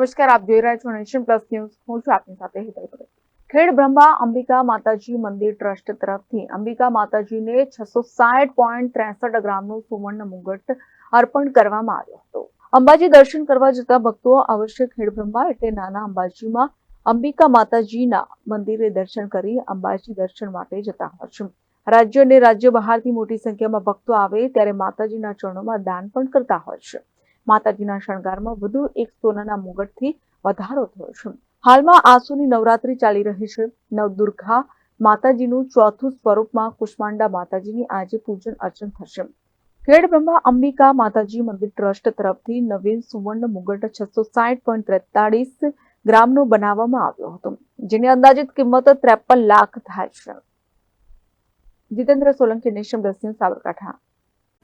નમસ્કાર, આપ જોઈ રહ્યા છો નેશન પ્લસ ન્યૂઝ. હું છું આપની સાથે હિતલ પટેલ ખેડ બ્રહ્મા અંબિકા માતાજી મંદિર ટ્રસ્ટ તરફથી અંબિકા માતાજીને છસો સાઠ પોઈન્ટ ત્રેસઠ ગ્રામનું સુવર્ણ મુગટ અર્પણ કરવામાં આવ્યો હતો. અંબાજી દર્શન કરવા જતા ભક્તો અવશ્ય ખેડ બ્રહ્મા એટલે નાના અંબાજીમાં અંબિકા માતાજીના મંદિરે દર્શન કરી અંબાજી દર્શન માટે જતા હોય છે. રાજ્ય અને રાજ્ય બહારથી મોટી સંખ્યામાં ભક્તો આવે ત્યારે માતાજીના ચરણોમાં દાન પણ કરતા હોય છે. માતાજીના શણગારમાં વધુ એક સોનાના મુગટથી વધારો થયો છે. હાલમાં આસુની નવરાત્રી ચાલી રહી છે. નવદુર્ગા માતાજીનું ચોથું સ્વરૂપમાં કુષ્માંડા માતાજીની આજે પૂજન અર્ચન થશે. ખેડ બ્રહ્મા અંબિકા માતાજી મંદિર ટ્રસ્ટ તરફથી નવીન સુવર્ણ મુગટ છસો સાઠ પોઈન્ટ ત્રેતાળીસ ગ્રામનો બનાવવામાં આવ્યો હતો, જેની અંદાજિત કિંમત ત્રેપન લાખ થાય છે. Jitendra Solanki, Nation Plus Sabarkantha.